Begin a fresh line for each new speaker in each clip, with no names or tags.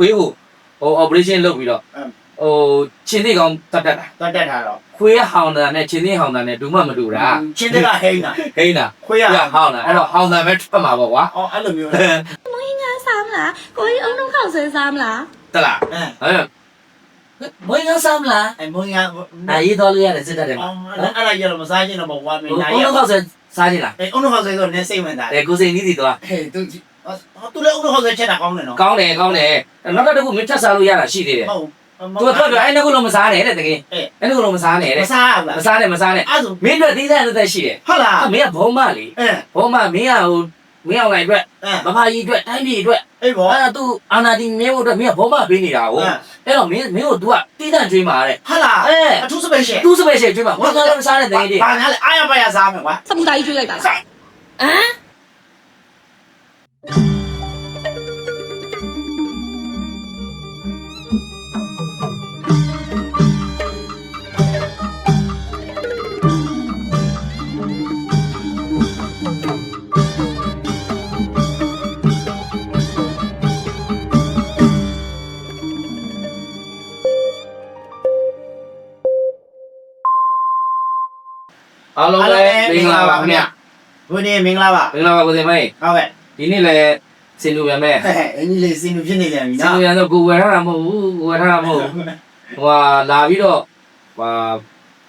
ပေးဖို့ဟို operation လုပ်ပြီးတော့
အမ်
ဟိုချင်းသေးကောင်တတ်တတ်တာ
တတ်တက်ထားတော့
ခွေးဟောင်းတာနဲ့ချင်းသေးဟောင်းတာနဲ့ဒူမှမတူတာ
ချင်းတက်ကဟိန်းတာ
ဟိန်းတာ
ခွေးရ
ခွေးဟောင်းတာအဲ့တော့ဟောင်းတာပဲထွက်မှာပေါ့ကွာ
အော်အဲ့လိုမျိုး
စားမလားကိုကြီးအုံလုံးခောက်ဆွဲစားမလား
တလား
အဲ
အဲ့မွေးငါစားမလား
အမုံရ
ဒါရေးတော်လေးရတယ်စစ်တတ်တယ်မှာ
အော်အဲ့ဒါရတော့မစားချင်တော့ဘဝမင်း
ဟို
နိုင်
အုံ
ရ
လုံးခောက်ဆက်စားကြည့်လား
အဲအုံတော့ဟောက်ဆိုတော့နည်းစိတ်ဝင်တာ
အဲကိုစိန်နီးစီတော့
ဟေးသူ သူလည်းအုံတော့ဟောက်ဆိုချက်တာကောင်းတယ်နော်
ကောင်းတယ်ကောင်းတယ်နောက်တစ်ခုမင်းထပ်စားလို့ရတာရှိသေးတယ်
ဟုတ်
သူကထွက်ပြအဲ့နှစ်ခုလုံးမစားနဲ့တဲ့တကယ်အဲ့နှစ်ခုလုံးမစားနဲ့
မ
တဲ့
စားဘူးလား
မစားနဲ့မစားနဲ့
အဲ့ဆို
မင်းတို့သီးသန့်သက်ရှိတယ်
ဟုတ်လား
အမင်းကဘုံမလေ
အဲ
ဘုံမမင်းကဟိုမင်းအောင်လိုက်အတွက်
အဲ
မဖာကြီးအတွက်တိုင်းပြည်အတွက်
အေးဘော
အဲ့ဒါသူအာနာတီမင်းတို့အတွက်မင်းကဘုံမပေးနေတာကိုအဲ့တော့မင်းမင်းတို့ तू ကသီးသန့်ကျွေးမှာတဲ့
ဟုတ်လား
အဲ
အထူးစပယ်ရှယ်
သူ့စပယ်ရှယ်ကျွေးမှာဘုံကလည်းမစားနဲ့တကယ်တည်း
ဘာညာလဲအားရပါရစားမယ်ကွာ
စပူတာကြီးကျွေးလိုက်တာလားဟမ်
အားလုံးပဲမင်္ဂလာပါခင်ဗျာ
ဘုန်းကြီးမင်္ဂလာပါ
မင်္ဂလာပါကိုစင်မေး
ဟုတ်ကဲ့
ဒီနေ့လည်းစင်လူပြန်မဲ့
အင်းကြီးလေးစင်လူဖြစ်နေပြန်ပြီ
စင်
နော်
လူပြန်တော့ကိုဝယ်ထားတာမဟုတ်ဘူးကိုဝယ်ထားတာမဟုတ်ဘူးဟိုဟာလာပြီးတော့ဟာ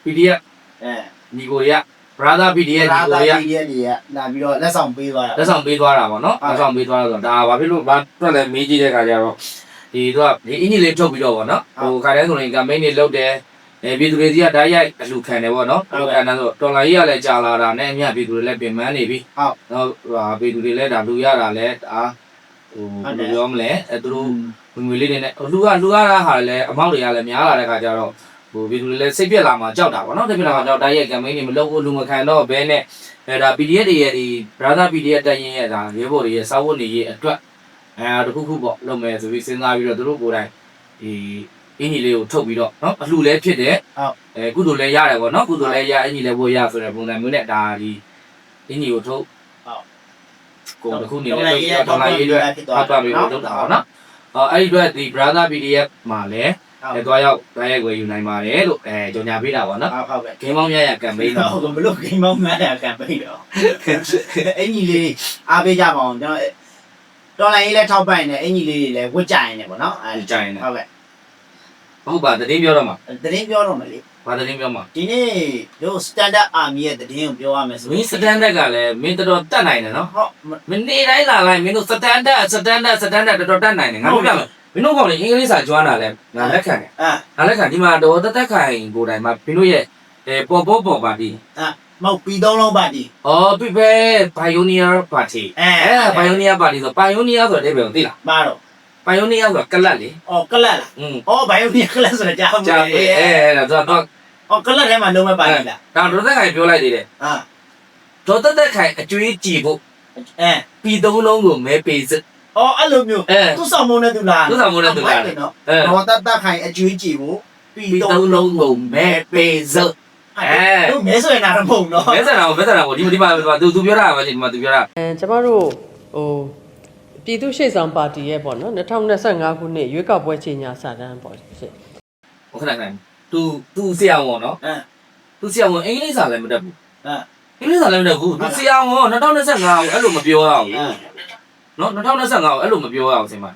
PDF
အဲ
ညီကိုရ brother PDF ညီ
ရာ
ကို
သာ
ရ
ပြည်ရဲ့ကြီးကလာပြီးတော့လက်ဆောင်ပေးသွားတာ
လက်ဆောင်ပေးသွားတာပေါ့နော်
ဟုတ်
လက်ဆောင်ပေးသွားတာဆိုတော့ဒါဘာဖြစ်လို့ဘာတွက်လဲမေးကြည့်တဲ့ခါကျတော့ဒီတော့ဒီအင်ကြီးလေးထုတ်ပြီးတော့ပေါ့နော်
ဟုတ်
ဟိုခါတိုင်းဆိုရင် campaign တွေလုပ်တယ် အဲပြည်သူတွေကြီးကဓာတ်ရိုက်အလှခံတယ်ပေါ့နော်
ဟုတ်
အဲ့
ကဲ့
ဒါဆိုတော်လိုင်းကြီးကလည်းကြာလာတာနဲ့အမြပြည်သူတွေလည်းပြင်ပန်းနေပြီ
ဟုတ်
နော်ဟာပြည်သူတွေလည်းဒါလူရတာလည်းဒါဟို
ဟုတ်
ဘ
တယ်
ယ်လိုပြောမလဲအဲသူတို့ဝင်ငွေလေးတွေနဲ့လူကလူရတာဟာလည်းအမောက်တွေကလည်းများလာတဲ့ခါကျတော့ဟိုပြည်သူတွေလည်းစိတ်ပြက်လာမှကြောက်တာပေါ့နော်စိတ်ပြက်လာမှကြောက်ဓာတ်ရိုက် campaign တွေမလုပ်ဘူးလူမခံတော့ဘဲနဲ့အဲဒါ PDF တွေရဲ့ဒီ brother PDF တက်ရင်ရဲ့ဒါရဲဘော်တွေရဲ့စာဝတ်နေရေးအတွက်အဲတခုခုပေါ့လုပ်မယ်ဆိုပြီးစဉ်းစားပြီးတော့သူတို့ကိုယ်တိုင်ဒီ အင်ကြီးလေးကိုထုတ်ပြီးတော့နော်အလှလည်းဖြစ်တယ်
ဟုတ်
အဲကုသိုလ်လည်းရတယ်ပေါ့နော်ကုသိုလ်လည်းရအင်ကြီးလည်းဘိုးရဆိုတဲ့ပုံစံမျိုးနဲ့ဒါဒီအင်ကြီးကိုထုတ်ကိုတစ်ခုနေလဲတော့တော်လာရေးအတွက်ဖတ်သွားပြီးတော့လုပ်တာပေါ့နော်အော်အဲ့ဒီအတွက်ဒီ brother PDF မှာလည်းအဲသွားရောက်သွားရိုက်ဝယ်ယူနိုင်ပါတယ်လို့အဲကြော်ညာပေးတာပေါ့နော်
ဟုတ်ဟုတ်ကဲ့
ဂိမ်းပေါင်းရရ campaign တော့
ဟုတ်ကဲ့ဘလို့ဂိမ်းမောင်းမှန်းရကမ်ပိန်းတော့အင်ကြီးလေးအားပေးကြပါအောင်ကျွန်တော်တော်လိုင်းလေးလည်းထောက်ပံ့နေအင်ကြီးလေးတွေလည်းဝတ်ကြရင်လည်းပေါ့နော်အဲ
ဒီကြိုင်နေ
ဟုတ်ကဲ့
ဟုတ်ပါတတိပြောတော့မှာ
တရင်ပြောတော့မလေ
ဘာတတိပြောမှာ
ဒီနေ့တို့ standard army ရဲ့တရင်ကိုပြောရမယ်ဆို
မင်းစတန်ဒတ်ကလည်းမင်းတော်တော်တက်နိုင်တယ်နော်
ဟုတ်
မင်းနေတိုင်းလာလိုက်မင်းတို့စတန်ဒတ်စတန်ဒတ်စတန်ဒတ်တော်တော်တက်နိုင်တယ်ငါတို့ပြမယ်မင်းတို့ကောင်လေအင်္ဂလိပ်စာကျွမ်းတာလဲငါလက်ခံတယ်
အာ
ငါလက်ခံဒီမှာတော်တက်တက်ခိုင်ကိုယ်တိုင်မှာမင်းတို့ရဲ့အဲပေါ်ပေါ်ပေါ်ပါတီ
မဟုတ်ပြီးသုံးလုံးပါတီ
အော်ပြပဲ pioneer party
အဲ
အဲ pioneer party ဆို pioneer ဆိုတဲ့အဓိပ္ပာယ်ကိုသိလား
ပါတော့
pioneer ဆိုတာကလတ်လေ
အော်ကလတ်လား
อืม
အော်ဘိုင်ယိုနီကလတ်ဆိုတာကြားမှာ
ကြာပြီအဲအဲဒါတော့တော့
အော်ကလတ်ထဲမှာလုံးမပါဘူးလား
ဒါဒေါ်သက်ခိုင်ပြောလိုက်သေးတယ်
အာ
ဒေါ်သက်သက်ခိုင်အကျွေးကြည်ဖို့
အဲ
ပြီးသုံးလုံးကိုမဲပေးစ
အော်အဲ့လိုမျိုး
အဲ
သူ့ဆောင်မုန်းနဲ့သူလား
သူ့ဆောင်မုန်းနဲ့သူလား
နော်
အဲ
တော့တတ်တတ်ခိုင်အကျွေးကြည့်ဖို့ပြီး
ပြီး
သုံး
သုံးလုံးကိုမဲပေးစ
အဲတို့မဲဆိုရင်တော့မဟုတ်နော်
မဲဆန္ဒကိုမဲဆန္ဒကိုဒီဒီမှာသူသူပြောတာပါဒီမှာသူပြောတာ
အဲကျမတို့ဟို ပြည်သူ့ရှေ့ဆောင်ပါတီရဲ့ပေါ့နော်2025ခုနှစ်ရွေးကောက်ပွဲချိန်ညာစာတမ်းပေါ့ရှင်
ဟုတ်ခဏခဏသူသူဆရာဝန်နော်
အဲ
သူဆရာဝန်အင်္ဂလိပ်စာလည်းမတတ်ဘူး
အဲ
အင်္ဂလိပ်စာလည်းမတတ်ဘူးသူဆရာဝန်2025ကိုအဲ့လိုမပြောရဘူး
အဲ
နော်2025ကိုအဲ့လိုမပြောရဘူးဆင်မ
အဲ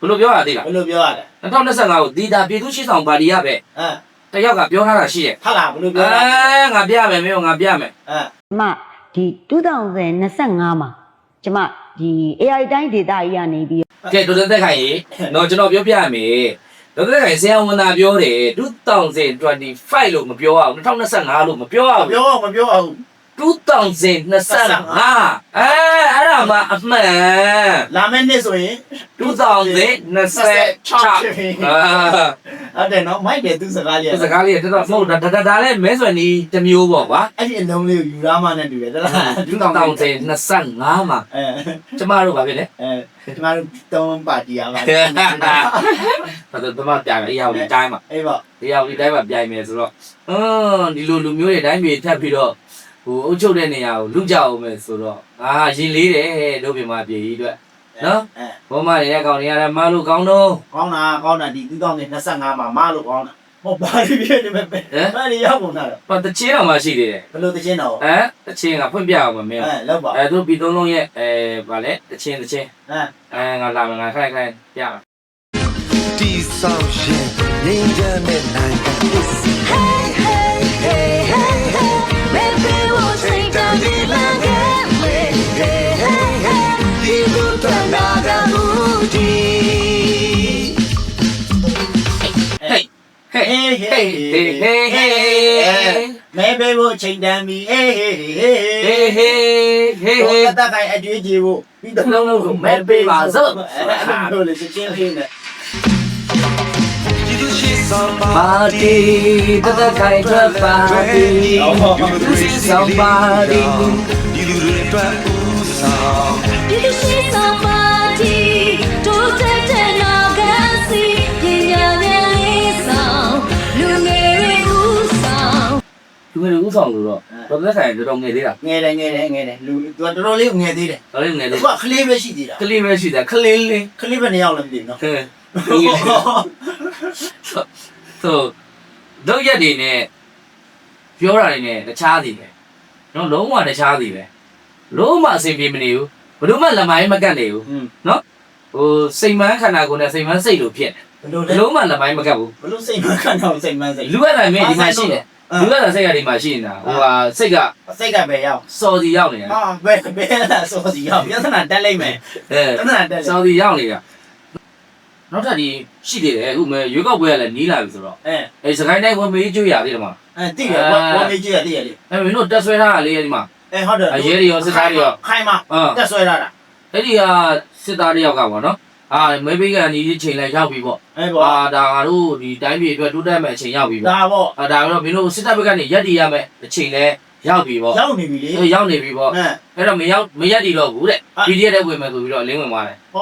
ဘယ်လိုပြောရသေးလား
ဘယ်လိုပြောရလဲ
2025ကိုဒီတာပြည်သူ့ရှေ့ဆောင်ပါတီရပဲ
အဲ
တယောက်ကပြောထားတာရှိတယ်
ဟာလားဘယ်လို
အဲ
ပြောရလဲ
ငါပြမယ်မင်းကငါပြမယ်
အဲ
ကျမဒီ2025မှာ ကျမဒီ AI တိုင်းဒေတာကြီးကနေပြီး
ကဲဒေါက်တာသက်ခိုင်ရေနော်ကျွန်တော်ပြောပြရမယ်ဒေါက်တာသက်ခိုင်ဆရာဝန်သာပြောတယ်2025လို့မပြောအောင်2025လို့မပြောအောင်
ပြောအောင်မပြောအောင်
2025အဲအဲ့ဒါမှအမှန်
လာမယ့်နှစ်ဆိုရင်
2026အာ
ဟုတ်တယ်နော်မိုက်တယ်သူစကားလေး
ဒီစကားလေးတော်တော်မဟုတ်ဒါဒါဒါလည်းမဲဆွယ်နီးတစ်မျိုးပေါ့ကွာ
အဲ့ဒီအလုံးလေးကိုယူရမှနဲ့တူတယ်တလား
2025မှာ
အဲ
ကျမတို့ဗာဖြစ်လဲ
အဲဒီမှာတုံးပါတီရပါ
ဒါတော့တမပြိုင်မယ်အရာဒီတိုင်းမှာ
အေးပေါ့
ဒီရောက်ဒီတိုင်းမှာပြိုင်မယ်ဆိုတော့အင်းဒီလိုလူမျိုးတွေတိုင်းပြည်ထပ်ပြီးတော့ ဟိုအုပ်ချုပ်တဲ့နေရာကိုလူကြအောင်မယ်ဆိုတော့အာရင်လေးတယ်တို့ပြမပြည်ကြီးအတွက်နော်
အဲ
ဘောမတွေရဲ့ကောင်တွေကလည်းမလို့ကောင်းတော့
ကောင်းတာကောင်းတာဒီ2025မှာမလို့ကောင်းတာဟောဘာလို့ပြည့်နေမပဲဘာလို့ရောက်ကုန်တာလဲ
ဟောတချင်းတော်မှရှိသေးတယ်
ဘယ်လိုတချင်းတော့
အဲတချင်းကဖွင့်ပြအောင်မမင်း
အဲလောက်ပါ
အဲသူပြီးသုံးလုံးရဲ့အဲဗာလဲတချင်းတချင်း
အဲ
အဲငါလာမယ်ငါခိုင်ခိုင်ပြမယ်
တိဆောက်ရှင်ငြိမ်းချမ်းတဲ့နိုင်ငံ
ဟေးဟေး
ဟေးဟေး
ဟေးဟေးဟေး
မဲပေးဖို့ချိန်တန်ပြီဟေးဟေးဟေးဟေး
ဟေးဟေးဟေးဟေး
ဟေးတတ်ခိုင်အကျွေးကြည့်ဖို့ပြီးတော့လုံးလုံးကိုမဲပေးပါစို့အဲ့လိုလေချင်းလေးနဲ့
ဒီလိုရှိဆောင်ပါ
ပါတီတသက်ခိုင်ထွက်ပါတီသူစီဆောင်ပါတီ
ဒီလူတွေအတွက်ဦးဆောင်
ဒီလိုရှိဆောင်
လူငယ်တွေဥဆောင်လို့တော့တော်သက်ခိုင်တော်တော်ငယ်သေးတာ
ငယ်တယ်ငယ်တယ်ငယ်တယ်လူသူကတော်တော်လေးငယ်သေးတယ်
တော်လေးငယ်
သူ
သေး
ကကလေးပဲရှိသေးတာ
ကလေးပဲရှိတာကလေးလေး
ကလေးပဲနှစ်ယောက်လည်းမသိဘူးနော်
ဟဲ့ဆိုတော့ရက်တွေနဲ့ပြောတာတွေနဲ့တခြားစီပဲနော်လုံးဝတခြားစီပဲလုံးဝအဆင်ပြေမနေဘူးဘလို့မှလက်မိုင်းမကတ်နေဘူး
อืม
ဟိုစိတ်မန်းခန္ဓာကိုယ်နဲ့စိတ်မန်းစိတ်လို့ဖြစ်တယ်
ဘယ်လိုလဲ
ဘလို့မှလက်မိုင်းမကတ်ဘူး
ဘယ်လိုစိတ်မခံတော့စိတ်မစိတ်
လူရတာမင်းဒီမှာရှိတယ် လူရတာစိတ်ကဒီမှာရှိနေတာဟိုဟာစိတ်က
စိတ်ကပဲရောက်
စော်စီရောက်နေတာ
အာဘယ်ဘယ်လာစောစီရောက်ပြဿနာတက်လိုက်မယ်
အဲ
ပြဿနာတက်
စော်စီရောက်နေတာနောက်ထပ်ဒီရှိသေးတယ်အခုမဲရွေးကောက်ပွဲကလည်းနီးလာပြီဆိုတော့
အဲ
အဲစကိုင်းတိုင်းဝင်မေးကျွေးရသေးတယ်မှာ
အဲတိရဘောဘောမေးကြည့်ရတိရလေ
အဲမင်းတို့တက်ဆွဲထားတာလေးဒီမှာ
အဲဟုတ်တယ်
အရေးတွေရောစစ်သားတွေရော
ခိုင်မ
အင်း
တက်ဆွဲရတာ
အဲ့ဒီဟာစစ်သားတယောက်ကပေါ့နော် အာမေဘေးကန်ဒီချိန်လဲရောက်ပြီပေါ့
အဲဘော
အာဒါငါတို့ဒီတိုင်းပြည်အတွက်တိုးတက်မဲ့အချိန်ရောက်ပြီပေါ့
ဒါဘော
အာဒါကတော့မင်းတို့စစ်တပ်ဘက်ကနေရက်တည်ရမဲ့အချိန်လဲရောက်ပြီပေါ့
ရောက်နေပြီလေ
အဲရောက်နေပြီပေါ့
အဲ
အဲ့တော့မရောက်မရက်တည်တော့ဘူးတဲ့
အာ
PDF တဲ့ဝင်မယ်ဆိုပြီးတော့အလင်းဝင်သွားတယ်
မ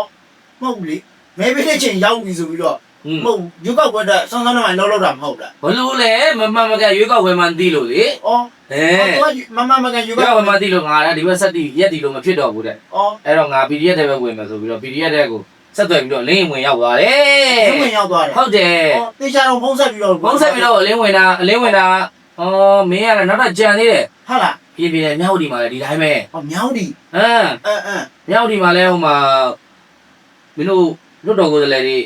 ဟုတ်ဘူးလေမဲပေးတဲ့ချိန်ရောက်ပြီဆိုပြီးတော့
อืม
မဟုတ်ရုပ်ောက်ကွက်တဲ့ဆောင်းဆောင်းနဲ့လောက်လောက်တာမဟုတ်လား
ဘလို့လဲမမမကရွေးကောက်ပွဲမှန်းသိလို့လေ
ဩ
အဲ
အော်သူကမမမကန်ရုပ်
ရွေးောကော
က်
က်ပွဲမှန်းသိလို့ငါလည်းဒီဘက်ဆက်တည်ရက်တည်လို့မဖြစ်တော့ဘူးတဲ့
ဩ
အဲ့တော့ငါ PDF တဲ့ဘက်ဝင်မယ်ဆိုပြီးတော့ PDF တဲ့ကို ဆက်သွယ်ပြီးတော့လင်းဝင်ရောက်သွားတယ်
ဘယ်ဝင်ရောက်သွားတယ်
ဟုတ်တယ်
ဩတေချာတော့ဖုံးဆက်ပြီးတော့
ဘုံဆက်ပြီးတော့အလင်းဝင်တာအလင်းဝင်တာအော်မင်းကလည်းနောက်တော့ကြံသေးတယ်
ဟုတ်လား
ပြေးပြေးလည်းမြောက်ဒီမှာလည်းဒီတိုင်းပဲ
ဩမြောင်းဒီ
ဟမ်
အဲအဲ
မြောက်ဒီမှာလည်းဟိုမှာမင်းတို့လွတ်တော်ကိုယ်စားလှယ်တွေ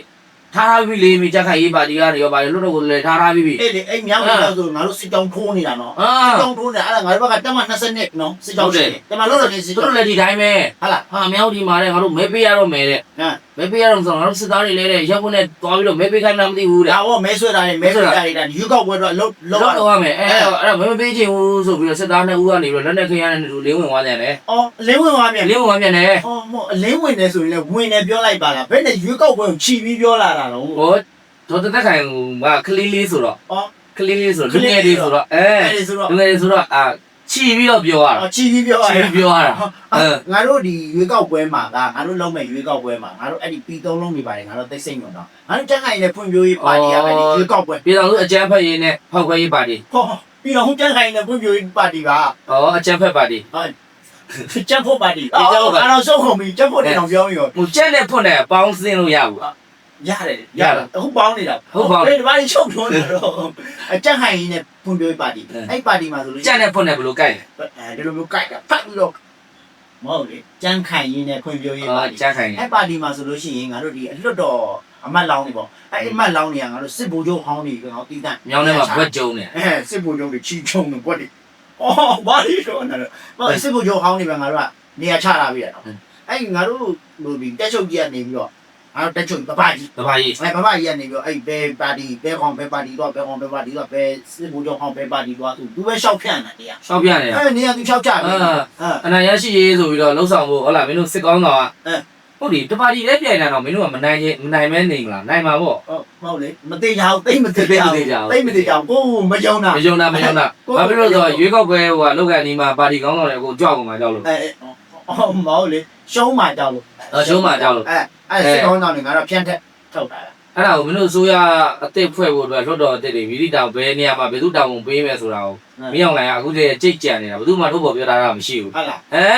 ထားထားပြီးလေးမိကြခိုင်ရေးပါတီကနေရောပါလေလွတ်တော်ကိုယ်စားလှယ်ထားထားပြီးပြီ
အေးလေအဲ့မြောင်းဒီတော့ဆိုငါတို့စစ်ကြောင်းထိုးနေတာနော်
အာ
စစ်ကြောင်းထိုးနေတာအဲ့ဒါငါတို့ဘက်ကတက်မှ20နှစ်နော်စစ်ကြောင်းရှိတယ်တက်မှလို့လို့နေစစ်
သူ
ကြောင်း
တို့လည်းဒီတိုင်းပဲ
ဟုတ်လား
ဟာမြောက်ဒီမှာလည်းငါတို့မဲပေးရတော့မယ်တဲ့
ဟမ်
မဲပေးရတော့ဆိုတော့ငါတို့စစ်သားတွေလည်းတဲ့ရက်ခွန်းနဲ့တွားပြီးတော့မဲပေးခိုင်းမှမသိဘူးတဲ့
ဒါဟောမဲဆွဲတာလေမဲဆွဲတာလေဒါယူကောက်ပွဲတော့လုံးလုံး
လောက်တော့ရမယ်အဲအဲ့တော့မဲပေးချင်ဘူးဆိုပြီးတော့စစ်သားနှစ်ဦးကနေပြီးတော့လက်နဲ့ခရမ်းနဲ့တူလင်းဝင်သွားတယ်လေ
အော်အလင်းဝင်သွားပြန်
လင်းဝင်သွားပြန်တယ်
အော်မို့အလင်းဝင်နေဆိုရင်လည်းဝင်နေပြောလိုက်ပါလားဘယ်နဲ့ယူကောက်ပွဲကိုခြီပြီးပြောလာတာတော့
ဟိုဒေါ်တက်ခိုင်ကကလေးလေးဆိုတော့
အော်
ကလေးလေးဆိုတော့လူငယ်လေးဆိုတော့အဲ
အဲ့ဒီဆိုတော့
လူငယ်လေးဆိုတော့အာ ချီပြီးတော့ပြောရတာ
အော်ခြီပြီးပြောရ
ချီပြီးပြောရတာအဲ
ငါတို့ဒီရွေးကောက်ပွဲမှာကငါတို့လုံးမဲ့ရွေးကောက်ပွဲမှာငါတို့အဲ့ဒီပီသုံးလုံးနေပါတယ်ငါတို့သိစိတ်ညွန်တော့ငါတို့တက်ခိုင်နဲ့ဖွံ့ဖြိုးရေးပါတီကအဲ့ဒီရွေးကောက်ပွဲ
ပြည်တော်စုအကြမ်းဖက်ရေးနဲ့ဖောက်ခွဲရေးပါတီ
ဟောပြီးတော့ဟိုတက်ခိုင်နဲ့ဖွံ့ဖြိုးရေးပါတီက
ဩအကြမ်းဖက်ပါတီ
ကျက်ဖို့ပါတီအော်အဲ့တော့ဆုံးကုန်ပြီကျက်ဖို့တင်အောင်ပြောပြီးတော့
ဟိုကြက်နဲ့ဖွင့်တဲ့ပေါင်းစင်းလို့ရဘူး
ရတယ်ရတယ်ဟုတ်ပေါင်းနေတာဒီဘာကြီးချုပ်ထွန်းနေတော့အကြက်ခိုင်ကြီးနဲ့ဖွံ့ဖြိုးရေးပါတီအဲ့ပါတီမှာဆိုလို့
ကြက်နဲ့ဖွင့်တဲ့ဘယ်လိုကြိုက်လဲ
အဲဒီလိုမျိုးကြိုက်တာဖတ်ပြီးတော့မဟုတ်လေကြမ်းခိုင်ရင်းနဲ့ဖွံ့ဖြိုးရေးပါ
ဩ
တီ
ကြက်ခိုင်
အဲ့ပါတီမှာဆိုလို့ရှိရင်ငါတို့ဒီအလွတ်တော်အမတ်လောင်းနေပေါ့အဲ့အမတ်လောင်းနေကငါတို့စစ်ဗိုလ်ချုပ်ဟောင်းတွေကငါတီးတန့်
မြောင်းထဲမှာဘွက်ကျုံနေ
အဲစစ်ဗိုလ်ချုပ်တွေချီချုံနေဘွက်တွေအော်ဘာလို့တော့နော်ဘာစစ်ဗိုလ်ချုပ်ဟောင်းတွေပဲငါတို့ကနေရာချတာပြရတော့အဲ့ငါတို့ဟိုဒီတက်ချုပ်ကြီးကနေပြီးတော့ ငါတို့တက်ချုပ်ပပကြီး
တပါကြီး
အဲ့ပပကြီးကနေပြီးတော့အဲ့ဘဲပါတီဘဲကောင်ဘဲပါတီတော့ဘဲကောင်ဘဲပါတီတော့ဘဲစစ်ဗိုလ်ချုပ်ဟောင်းဘဲပါတီတော့သူသူပဲရှောက်ဖြန့်တာတရား
ရှောက်ပြနေတာ
အဲ့နေရာသူရှောက်ကြပြီအဲ
အနာရရှိရေးဆိုပြီးတော့လှုပ်ဆောင်ဖို့ဟုတ်လားမင်းတို့စစ်ကောင်းတော်က
အဲ
ဟုတ်ဒီတပါတီလည်းပြိုင်နေတော့မင်းတို့ကမနိုင်ချင်းမနိုင်မဲနေမလားနိုင်မှာပေါ့
ဟုတ်မဟုတ်လေမသေးကြဘူးတိတ်မသေးကြဘူး
တိတ်မသေးကြဘူး
တိတ်မသေးကြဘူးကိုယ်မယုံတာ
မယုံတာမယုံတာ
ကို
ဘာဖြစ်လို့လဲဆိုတော့ရွေးကောက်ပွဲဟိုကလောက်ကန်ဒီမှာပါတီကောင်းတော်တွေကိုကြောက်ကုန်မှာကြောက်လို့
အဲအော်မဟုတ်လေရှုံးမှကြောက်လို့
အော်ရှုံးမှကြောက်လို့
အဲအဲစစ်ကောင်းဆောင်တွေကတော့ဖြန့်ထက်ထုတ်တာလား
အဲ့ဒါကိုမင်းတို့ဆိုရအစ်စ်ဖွဲ့ဖို့အတွက်လွတ်တော်အစ်စ်တွေမိတိတောင်ဘယ်နေရာမှာဘယ်သူတောင်ဝင်ပေးမယ်ဆိုတာကို မင်းအောင်လိုင်ကအခုတည်းကြိတ်ကြံနေတာဘယ်သူမှထုတ်ပေါ်ပြောတာတော့မရှိဘူး
ဟုတ်လား
အဲ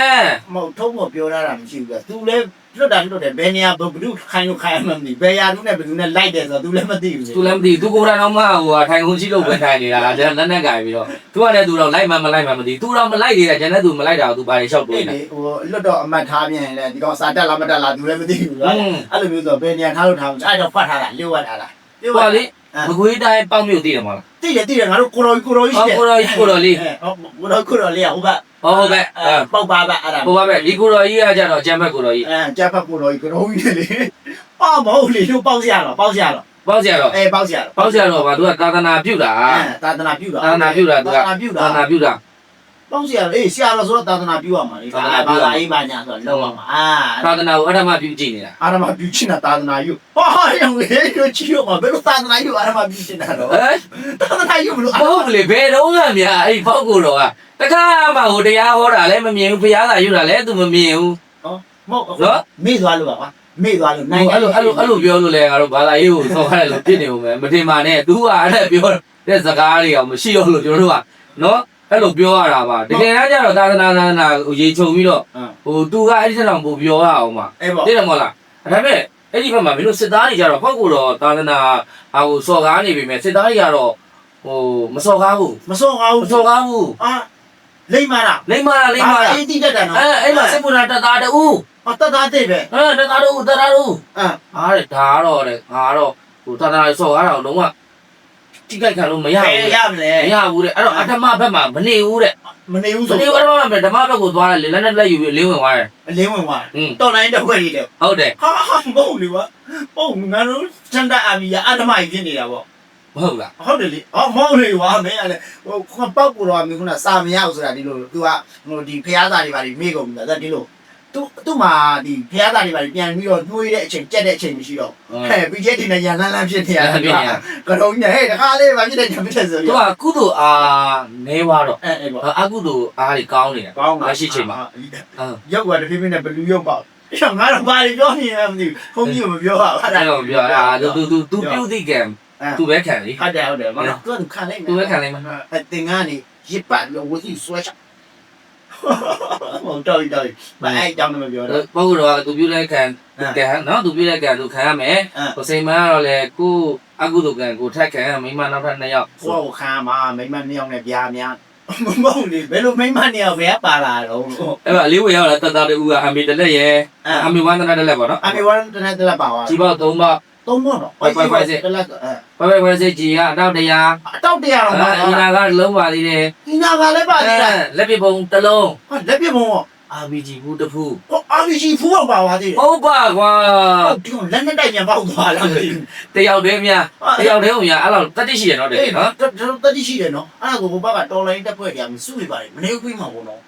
မဟုတ်ထုံးမပြောရတာမရှိဘူးကသူလည်းလွတ်တာလွတ်တယ်ဘယ်နေရာဘယ်သူခိုင်းလို့ခိုင်းမှမသိဘယ်ရာသူနဲ့ဘယ်သူနဲ့လိုက်တယ်ဆိုတော့သူလည်းမသိဘူး
သူလည်းမသိသူကိုယ်တိုင်တော့မှဟိုထိုင်ခုံရှိလို့ပဲထိုင်နေတာဒါလက်နဲ့ကြိုင်ပြီးတော့သူကလည်းသူတော့လိုက်မှမလိုက်မှမသိသူတော့မလိုက်သေးတယ်ကျန်တဲ့သူမလိုက်တာသူဘာတွေလျှောက်တွေးနေ
ဟိုလွတ်တော့အမှတ်ထားပြန်လဲဒီကောင်စာတက်လားမတက်လားသူလည်းမသိဘူး
อื
လား
ม
အဲ့လိုမျိုးဆိုဘယ်နေရာထားလို့ထားလို့အဲ့တော့ဖတ်ထားတာလျှို့ဝှက်ထားတာလျှို့
ဟို
ဝှက်
လေမကွေးတိုင်းပေါက်မြို့တည်တယ်မလား
တိတယ်တိတယ်ငါတို့ကိုရိုကိုရိုကြီး
ဟောကိုတော်ကြီးကိုတော်လေး
ဟုတ်ကိုရိုကိုရိုလေးဟိုဘက်
ဟောဟုတ်ပဲအဲ
ပေါက်ပါပါအဲ့ဒါ
ဟိုပါပဲဒီကိုတော်ကြီးကကြတော့ကျမ်းဘက်ကိုတော်ကြီး
အဲကြက်ဖက်ကိုရိုကြီးကိုရိုကြီးလေပေါ့မဟုတ်လေတို့ပေါက်ရတော့ပေါက်ရတော့
ပေါက်ကြတော့
အဲပေါက်ရတော့
ပေါက်ကြတော့ဗာသူကသာသနာပြုတာ
အဲသာသနာပြုတာ
သာသနာပြုတာသူက
သာသနာပြုတာ
သာသနာပြုတာ
ပေါက်ရတော့အေးဆရာတော်ဆိုတော့သာသနာပြုရမှာလေ
သာသနာပြုရမှာ
အေးပါညာဆိုတော့လောက်ရမှာအာ
သာသနာကိုအထမပြုကြည့်နေတာ
အာရမပြုချင်တာသာသနာယူဟောရောင်လေတို့ချီရောမှာဘယ်လိုသာသနာယူအာရမပြုချင်တာတော့
ဟမ်
သာသနာယူဘလို့
ဟုတ်လေဘယ်တော့မှများအဲ့ပေါက်ကိုတော်ကတခါမှဟိုတရားဟောတာလည်းမမြင်ဘူးဘုရားသာယူတာလည်းသူမမြင်ဘူး
မဟုတ်မေ့သွားလို့ပါကွာမေ့သွားလို့
အဲ့လိုအဲ့လိုအဲ့လိုပြောလို့လဲငါတို့ဘာသာရေးကိုဆောက်ရတယ်လို့ပြစ်နေဦးမယ်မတင်ပါနဲ့ तू ကအဲ့ဒါပြောတဲ့စကားတွေကမရှိတော့လို့ကျွန်တော်တို့ကနော် အဲ့လိုပြောရတာပါတကယ်တမ်းကျတော့သာသနာသာသနာဟိုရေချုံပြီးတော့ဟို तू ကအဲ့ဒီထက်တောင်ပိုပြောရအောင်ပါ
အဲ့ပေါ့
သိတယ်မဟုတ်လားဒါပေမဲ့အဲ့ဒီဘက်မှာမင်းတို့စစ်သားတွေကြတော့ပေါ့ကိုတော့သာသနာဟာဟိုစော်ကားနေပြီမဲ့စစ်သားတွေကတော့ဟိုမစော်ကားဘူး
မစောကား
မ
ဘူး
စော်ကားဘူး
အာလိမ့်မာတာ
လိမ့်မာလားလိမ့်မာလား
အေးတိတက်တာနော်
အဲအဲ့မှာစစ်ပူနာတက်သားတူ
ဟောတတ်တာတဲ့ပဲ
အဲတက်သားတူတက်သားတူ
အာ
အားတဲ့ဒါတော့တဲ့ငါတော့ဟိုသာသနာစော်ကားတော့လုံးဝ တိကြိုက်ခံလို့မရ
ဘ
ဘူး
ယ်
တဲ့
ရမလဲ
မရဘူးတဲ့အဲ့တော့အထမဘက်မှာမနေဘူးတဲ့
မနေဘူး
မ
ဆို
နေဘူးအထမဘက်ဓမ္မဘက်ကိုသွားတယ်လက်နဲ့လက်ယူပြီးလေးဝင်သွားတယ်
အလင်းဝင်သွား
อืม
တော်လိုင်းတော့ခွက်ကြီးတယ်
ဟုတ်တယ်
ဟာဟာမဟုတ်လေကွာဟုတ်ငါတို့စန္ဒအာမီယာအတ္တမကြီးဖြစ်နေတာပေါ့
မဟုတ်လား
ဟုတ်တယ်လေအော်မဟုတ်လေကွာမင်းကလည်းဟိုခွန်ပောက်ကိုတော့မင်းကစာမရဘူးဆိုတာဒီလို तू ကဟိုဒီဖျားသားတွေပါမေ့ကုန်ပြီဒါဒီလို သူသူ့မှာဒီဖျားသားတွေပါပြန်ပြီးတော့နှွေးတဲ့အချိန်ကြက်တဲ့အချိန်မရှိတော့ဟဲ့ပြီးချက်ဒီနဲ့ရန်လန်းလန်းဖြစ်နေရတယ်ကတုံးနဲ့ဟဲ့တခါလေးပါဖြစ်တဲ့ညဖြစ်တဲ့ဆို
သူကကုသိုလ်အားနေသွားတော့
အဲအဲပေါ့
အကုသိုလ်အားတွေကောင်းနေတာ
ကောင်းပါ
လက်ရှိချိန်မှာ
အာရုပ်ကတဖြည်းဖြည်းနဲ့ဘလူးရုပ်ပေါ့ရှောင်းငါတော့ဘာတွေပြောနေလဲမသိဘူးခုံကြီးမပြောပါဘူး
အဲ့တော့ပြောအာသူသူသူသူပြုတ်သိကံသူပဲခံလေ
ဟုတ်တယ်ဟုတ်တယ်မလားသူကခံလိုက်မယ်
သူပဲခံလိုက်မှာ
အဲတင်ကနေရစ်ပတ်ပြီးဝစီဆွဲချ ဟိုတော်တော်မအဲ့ကြောင်းလည်းမပြောတော့
ပုဂ္ဂိုလ်တော်ကသူပြုတ်တဲ့ကံကံနော်သူပြုတ်တဲ့ကံသူခံရမယ်ဟိုစိန်မကတော့လေကိုအကုသိုလ်ကံကိုထက်ခံမိမနောက်ထပ်နှစ်ယောက်
ကိုယ့်ကိုခံမှာမိမနှစ်ယောက်နဲ့ပြားများမဟုတ်လေဘယ်လိုမိမနှစ်ယောက်ပဲပါလာတော့
အဲ့တော့လေးဝေရောက်လာတတ်တာတူကအမေတလက်ရဲ့ အမေဝမ်းတနာတလက်ပေါ့နော်
အမေဝမ်းတနေ့တလက်ပါသွား
ကြီးပေါက်၃ပေါက်
သုံးပေါ့နော်တလက်အဲ
ဘယ်ဘယ်ဝဲစိတ်ကြီးကအတော့တရား
အတောက်တရားတော့
အ
ပါ
င်နာကလုံးပါသေးတယ်
ဒီနာကလည်းပါသေးတာ
လက်ပြပုံတစ်လုံး
ဟာလက်ပြမုံ
RPG ဘူးတစ်ဖူး
ဟောအာဗီဂျီဖူးအောင်ပါသွားသေးတယ်
ဟုတ်ပါကွာ
ဟုတ်ဒီလက်နဲ့တိုက်ပြန်ပေါက်သွားလားမသိဘူး
တယောက်တည်းများတယောက်တည်းအောင်များအဲ့လောက်တတိရှိရတော့တယ်
အေး
နော်
တော်တော်တတိရှိတယ်နော်အဲ့ဒါကိုဘဘကတော်လိုင်းတက်ဖွဲ့ကြမစုနေပါလေမနေဘူးပြီးမှာပေါ့နော်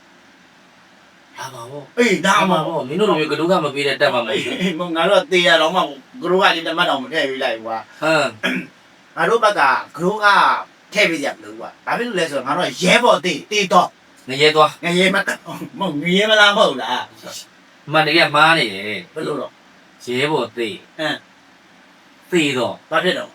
ဟာပါဘော
အေးဒါ
ဒါ
မှ
မှဘောမင်းတို့လိုမျိုးကလူကမပေးတဲ့တက်မှာမဟုတ်ဘူး
အေးမငါတို့တေးရတော့မှဂရိုးကလေးတမတ်တော်မထည့်ပေးလိုက်ကွာ
ဟမ်
ငါတို့ဘက်ကဂရိုးကထည့်ပေးကြမလို့ကွာဘာဖြစ်လို့လဲဆိုတော့ငါတို့ရဲဘော်တေးတေးတော့
ငရဲသွား
ငရဲမမဟုတ်ငရဲမလားမဟုတ်လား
မန်တကယ်မားနေတယ်
ဘယ်လိုတော့
ရဲဘော်သေး
အင်း
သေးတော့
ဘာဖြစ်တော့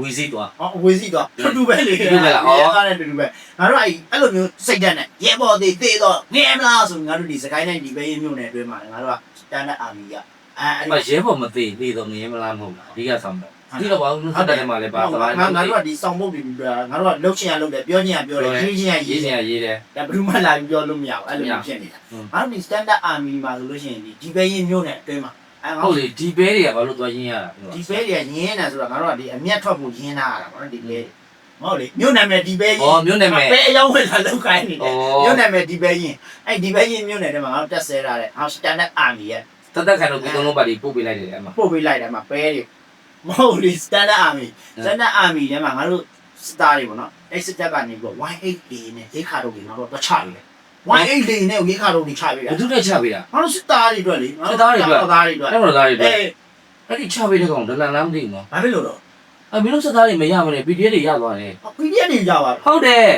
ဝီစီသွား
ဟောဝေးစီတော့တူတူပဲလေ
တူတူပဲလားအော်
ရဲကားနဲ့တူတူပဲငါတို့အဲ့အဲ့လိုမျိုးစိတ်ဓာတ်နဲ့ရဲဘော်တေးတေးတော့ငရဲမလားဆိုငါတို့ဒီစကိုင်းတိုင်းဒီပဲရင်မြို့နယ်အတွင်းမှာငါတို့ကတန်တဲ့အာမီကအဲအဲ့
အဲ့မရဲဘော်မသေးသေးတော့ငရဲမလားမဟုတ်လားအဓိကဆောင်တယ်ဒီတော့ဘာလို့ဆက်တယ်မှာလဲပါစကား
ငါငါတို့ကဒီစောင်းပုတ်ပြီးငါတို့ကလှုပ်ချင်ရလှုပ်တယ်ပြောချင်ရပြောတယ်ရေးချင်ရ
ရေး
ရေး
စ
ချင်
င်ရရေးတယ်
ဒါဘယ်သူမှလာပြီးပြောလို့မရဘူးအဲ့လိုမျိုးဖြစ်နေတာ
ဟုတ်
ငါတို့ဒီ standard army မှာဆိုလို့ရှိရင်ဒီဒီပဲရင်မျိုးနဲ့အတွင်းမှာ အဲငါ
ဟုတ်
တို့
လေဒီဘဲတွေကဘာလို့သွားရင်းရတာ
ဒီပဲတွေကညင်းနေတာဆိုတော့ငါတို့ကဒီအမျက်ထွက်ဖို့ရင်းလာတာပေါ့နော်ဒီပဲမဟုတ်လေမျိုးနာမည်ဒီပဲရင်
ဩမြို့နယ်မဲ့
ပဲအယောင်းဝင်လာလောက်ခိုင်းနေတယ်
ဩ
မျိုးနာမည်ဒီပဲရင်အဲ့ဒီပဲရင်မျိုးနယ်ထဲမှာငါတို့တက်ဆဲထားတဲ့ဟော standard army ရဲ့
တသက်ခံတော့ဒီသုံးလုံးပါတီပို့ပေးလိုက်တယ်အဲ့မှာ
ပို့ပေးလိုက်တယ်မှာပဲတွေမဟုတ်လေ standard army standard army ထဲမှာငါတို့စတာတွေပေါ့နော်အဲ့စတက်ကနေပြီးတော့ 188နဲ့ဒေခါတို့ကငါတို့တော့ချ ပြီလေ188နဲ့ဒေခါတို့ကြီးချပြီ
ဘ
လေ
ယ်သူတက်ချပေးတာ
ငါတို့စစ်သားတွေအတွက်လေ
စစ်သားတွေအတွက်
စစ်သားတွေအတွက်
အဲ့တော့သားတွေတက်
အေး
အဲ့ဒီချပေးတဲ့ကောင်ဒလန်လားမသိဘူးနော်
ဘာဖြစ်လို့တော့
အမင်းတို့စသားတွေမရမနဲ့ PDF တွေရသွားတယ်
ပီဒီအက်တွေကြပါ
ဟုတ်တယ်